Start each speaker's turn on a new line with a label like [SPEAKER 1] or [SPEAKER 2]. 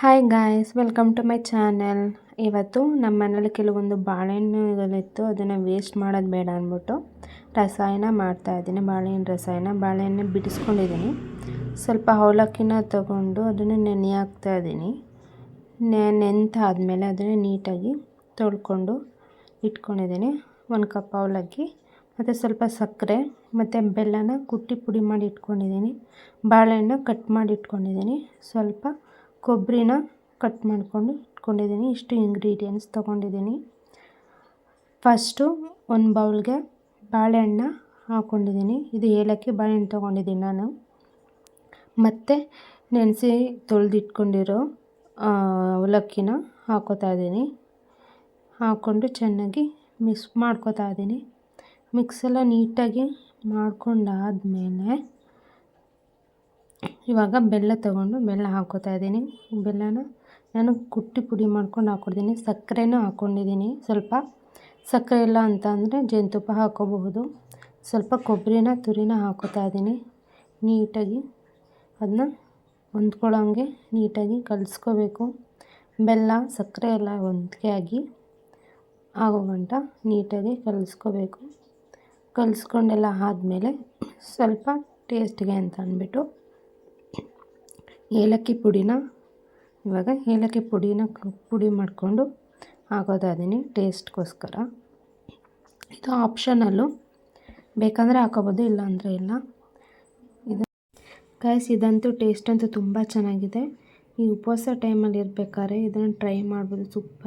[SPEAKER 1] Hi guys welcome to my channel ಇವತ್ತು ನಮ್ಮ ಮನೇಲಿ ಕೆಲವೊಂದು ಬಾಳೆಹಣ್ಣುಗಳಿತ್ತು, ಅದನ್ನು ವೇಸ್ಟ್ ಮಾಡೋದು ಬೇಡ ಅಂದ್ಬಿಟ್ಟು ರಸಾಯನ ಮಾಡ್ತಾಯಿದ್ದೀನಿ ಬಾಳೆಹಣ್ಣು ರಸಾಯನ, ಬಾಳೆಹಣ್ಣು ಬಿಡಿಸ್ಕೊಂಡಿದ್ದೀನಿ. ಸ್ವಲ್ಪ ಅವಲಕ್ಕಿನ ತಗೊಂಡು ಅದನ್ನು ನೆನೆ ಹಾಕ್ತಾಯಿದ್ದೀನಿ ನೆ ನೆಂತಾದಮೇಲೆ ಅದನ್ನು ನೀಟಾಗಿ ತೊಳ್ಕೊಂಡು ಇಟ್ಕೊಂಡಿದ್ದೀನಿ. ಒಂದು ಕಪ್ ಅವಲಕ್ಕಿ, ಮತ್ತು ಸ್ವಲ್ಪ ಸಕ್ಕರೆ, ಮತ್ತು ಬೆಲ್ಲನ ಕುಟ್ಟಿ ಪುಡಿ ಮಾಡಿ ಇಟ್ಕೊಂಡಿದ್ದೀನಿ. ಬಾಳೆಹಣ್ಣು ಕಟ್ ಮಾಡಿ ಇಟ್ಕೊಂಡಿದ್ದೀನಿ. ಸ್ವಲ್ಪ ಕೊಬ್ಬರಿನ ಕಟ್ ಮಾಡಿಕೊಂಡು ಇಟ್ಕೊಂಡಿದ್ದೀನಿ. ಇಷ್ಟು ಇಂಗ್ರೀಡಿಯೆಂಟ್ಸ್ ತೊಗೊಂಡಿದ್ದೀನಿ. ಫಸ್ಟು ಒಂದು ಬೌಲ್ಗೆ ಬಾಳೆಹಣ್ಣ ಹಾಕ್ಕೊಂಡಿದ್ದೀನಿ ಇದು ಏಲಕ್ಕಿ ಬಾಳೆಹಣ್ಣು ತೊಗೊಂಡಿದ್ದೀನಿ ನಾನು. ಮತ್ತು ನೆನೆಸಿ ತೊಳೆದಿಟ್ಕೊಂಡಿರೋ ಅವಲಕ್ಕಿನ ಹಾಕೋತಾ ಇದ್ದೀನಿ. ಹಾಕ್ಕೊಂಡು ಚೆನ್ನಾಗಿ ಮಿಕ್ಸ್ ಮಾಡ್ಕೋತಾ ಇದ್ದೀನಿ. ಮಿಕ್ಸೆಲ್ಲ ನೀಟಾಗಿ ಮಾಡ್ಕೊಂಡಾದಮೇಲೆ ಇವಾಗ ಬೆಲ್ಲ ತೊಗೊಂಡು ಬೆಲ್ಲ ಹಾಕ್ಕೋತಾ ಇದ್ದೀನಿ. ಬೆಲ್ಲನ ನಾನು ಕುಟ್ಟಿ ಪುಡಿ ಮಾಡ್ಕೊಂಡು ಹಾಕ್ಕೊಡ್ತೀನಿ ಸಕ್ಕರೆನೂ ಹಾಕ್ಕೊಂಡಿದ್ದೀನಿ ಸ್ವಲ್ಪ ಸಕ್ಕರೆ ಇಲ್ಲ ಅಂತ ಅಂದರೆ ಜೇನುತುಪ್ಪ ಹಾಕ್ಕೋಬಹುದು ಸ್ವಲ್ಪ ಕೊಬ್ಬರಿನ, ತುರಿನ ಹಾಕೋತಾ ಇದ್ದೀನಿ. ನೀಟಾಗಿ ಅದನ್ನ ಹೊಂದ್ಕೊಳ್ಳೋಂಗೆ ನೀಟಾಗಿ ಕಲಿಸ್ಕೋಬೇಕು. ಬೆಲ್ಲ, ಸಕ್ಕರೆ ಎಲ್ಲ ಹೊಂದಿಕೆ ಆಗಿ ಆಗೋ ಗಂಟ ನೀಟಾಗಿ ಕಲಿಸ್ಕೋಬೇಕು. ಕಲಿಸ್ಕೊಂಡೆಲ್ಲ ಆದಮೇಲೆ ಸ್ವಲ್ಪ ಟೇಸ್ಟ್ಗೆ ಅಂತ ಅಂದ್ಬಿಟ್ಟು ಏಲಕ್ಕಿ ಪುಡಿನ, ಇವಾಗ ಏಲಕ್ಕಿ ಪುಡಿನ ಪುಡಿ ಮಾಡಿಕೊಂಡು ಹಾಕೋದಾದೀನಿ ಟೇಸ್ಟ್ಗೋಸ್ಕರ. ಇದು ಆಪ್ಷನಲ್ಲು. ಬೇಕಂದರೆ ಹಾಕೋಬೋದು ಇಲ್ಲ ಅಂದರೆ ಇಲ್ಲ. ಇದು ಕಾಯಿಸಿ ಇದಂತೂ ಟೇಸ್ಟ್ ಅಂತೂ ತುಂಬ ಚೆನ್ನಾಗಿದೆ. ಈ ಉಪವಾಸ ಟೈಮಲ್ಲಿ ಇರಬೇಕಾದ್ರೆ ಇದನ್ನು ಟ್ರೈ ಮಾಡ್ಬೋದು, ಸೂಪರ್.